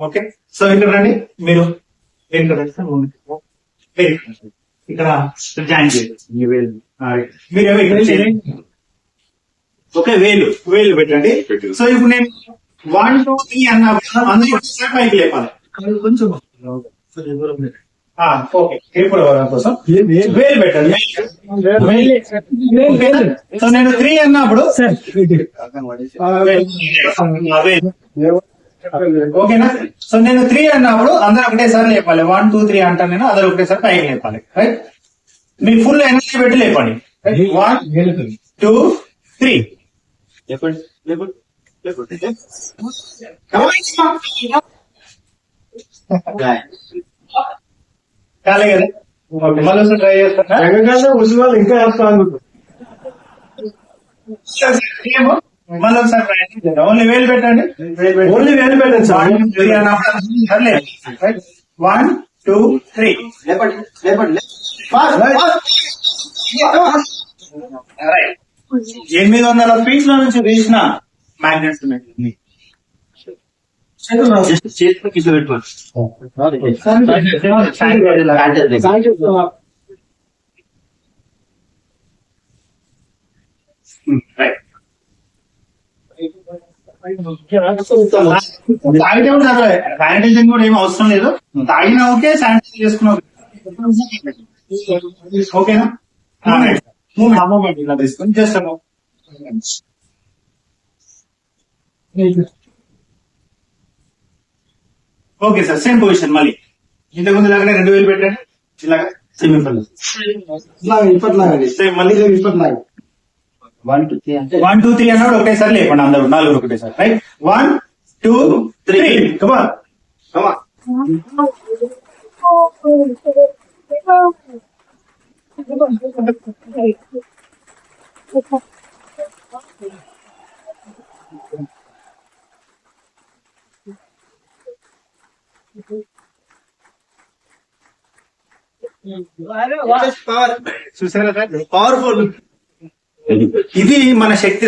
Okay so ఇక్కడ రండి. మీరు ఇక్కడ జాయిన్ చేయండి. ఓకే వేలు. వేలు. పెట్టండి. సో ఇప్పుడు నేను వన్ టూ త్రీ అన్నప్పుడు అందరూ పైకి లేపాలి. ఆ, ఓకే. ఇప్పుడు కోసం. వేలు పెట్టండి. ఓకేనా? సో నేను త్రీ అన్నప్పుడు. ఓకేనా? సో నేను త్రీ అన్నప్పుడు అందరూ ఒకటేసారి లేపాలి. వన్ టూ త్రీ అంటాను నేను. అందరూ ఒకటేసారి పైకి లేపాలి. రైట్ మీ ఫుల్ ఎనర్జీ పెట్టి లేపండి. వన్ టూ త్రీ కాలే కదా. ఓకే మళ్ళీ ఒకసారి ట్రై చేస్తారా ఇంకా వేస్తాను ఏమో? మళ్ళీ ఒకసారి ట్రై చేయండి ఓన్లీ వేలు పెట్టండి. ఓన్లీ వేలు పెట్టండి sir. Three one two three right ఎనిమిది వందల ఫీట్ల నుంచి తీసిన మ్యాగ్నెట్స్ ఉన్నాయి. తాగితే కూడా చదవలే శానిటైజింగ్ కూడా ఏం అవసరం లేదు తాగినా ఓకే శానిటైజ్ చేసుకున్నా ఓకేనా మూమెంట్ మూమెంట్ ఇలా తీసుకొని just okay sir same position మళ్ళీ. ఇంతకుముందు ఇలాగనే రెండు వేలు పెట్టండి. ఇలాగా సింపుల్ ఇప్పట్లాగండి సేమ్ మళ్ళీ ఇప్పట్లాగా. వన్ టూ త్రీ అన్నాడు. ఒకటేసారి లేపండి అందరూ. నాలుగు ఒకటేసారి right one two three come on చూసారా పవర్ఫుల్ ఇది మన శక్తి